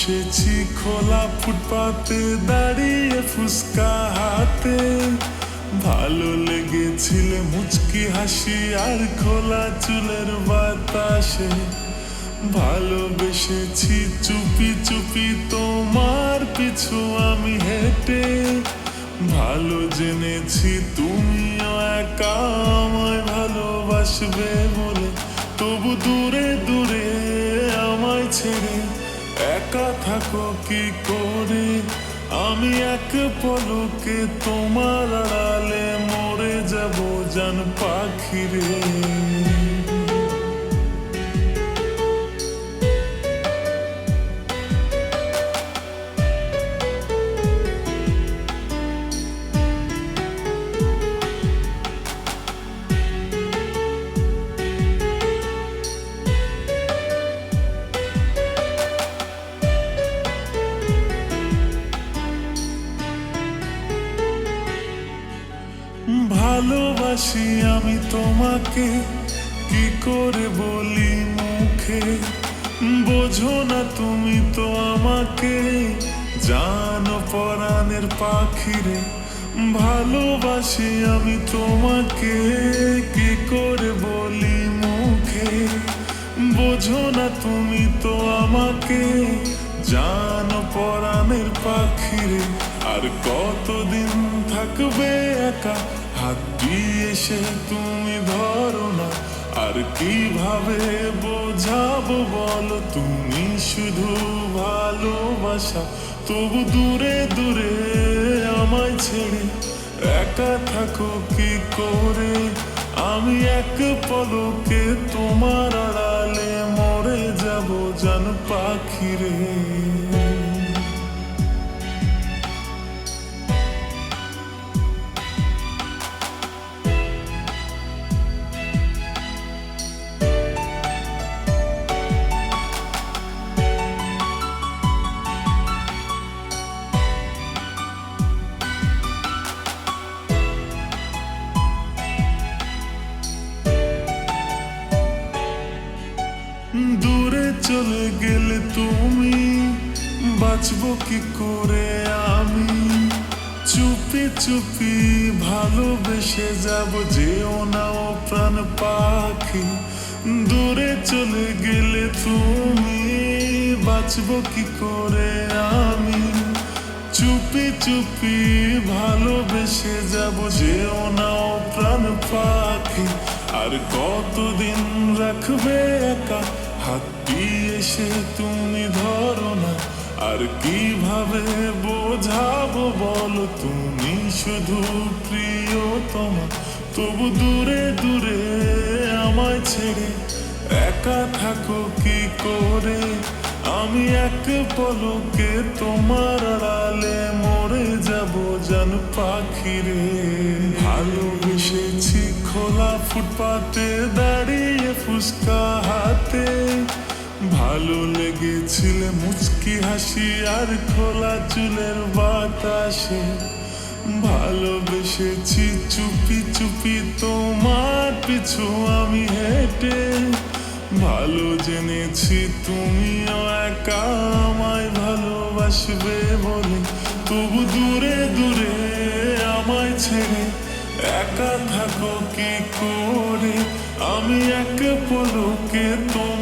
খোলা ফুটপাতে, দাঁড়িয়ে ফুসকা হাতে। ভালো লেগেছিল মুচকি হাসি আর খোলা চুলের বাতাসে। ভালোবেসেছি চুপি চুপি তোমার পিছু আমি হেঁটে। ভালো জেনেছি তুমিও একা আমায় ভালোবাসবে বলে। তবু দূরে দূরে আমায় ছেড়ে একা থাকো কি করে? আমি এক পলকে তোমার আড়ালে মরে যাব জান পাখিরে। ভালোবাসি আমি তোমাকে, কি করে বলি মুখে? বোঝো না তুমি তো আমাকে, জানো পরাণের পাখিরে। ভালোবাসি আমি তোমাকে, কি করে বলি মুখে? বোঝো না তুমি তো আমাকে, জানো পরাণের পাখিরে। আর কতদিন থাকবে একা? হাত দিয়ে এসে তুমি ধরো না। আর কীভাবে বোঝাবো বলো? তুমি শুধু ভালোবাসা। তবু দূরে দূরে আমায় ছেড়ে একা থাকো কি করে? আমি এক পলকে তোমার আড়ালে মরে যাব, জান পাখিরে। চলে গেলে তুমি বাঁচবো কি করে আমি? চুপি চুপি ভালোবেসে যাব, যেও না ও প্রাণ পাখি। দূরে চলে গেলে তুমি বাঁচবো কি করে আমি? চুপি চুপি ভালোবেসে যাব, যেও না ও প্রাণ পাখি। আর কতদিন রাখবে একা হাত এসে তুমি ধরো না। আর কীভাবে বোঝাবো বলো? তুমি শুধু প্রিয় তোমা তবু দূরে দূরে আমায় ছেড়ে একা থাকো কি করে? আমি এক পলকে তোমার আড়ালে মরে যাব জান পাখিরে। ভালোবেসেছি খোলা ফুটপাতে দাঁড়িয়ে ফুসকা ভালো লেগেছিল মুচকি হাসি আর খোলা চুলের বাতাসে। ভালোবেসেছি চুপি চুপি তোমার পিছু আমি হেঁটে। ভালো জেনেছি তুমিও একা আমায় ভালোবাসবে বলে। তবু দূরে দূরে আমায় ছেড়ে একা থাকো কি করে? আমি এক পলকে তোমার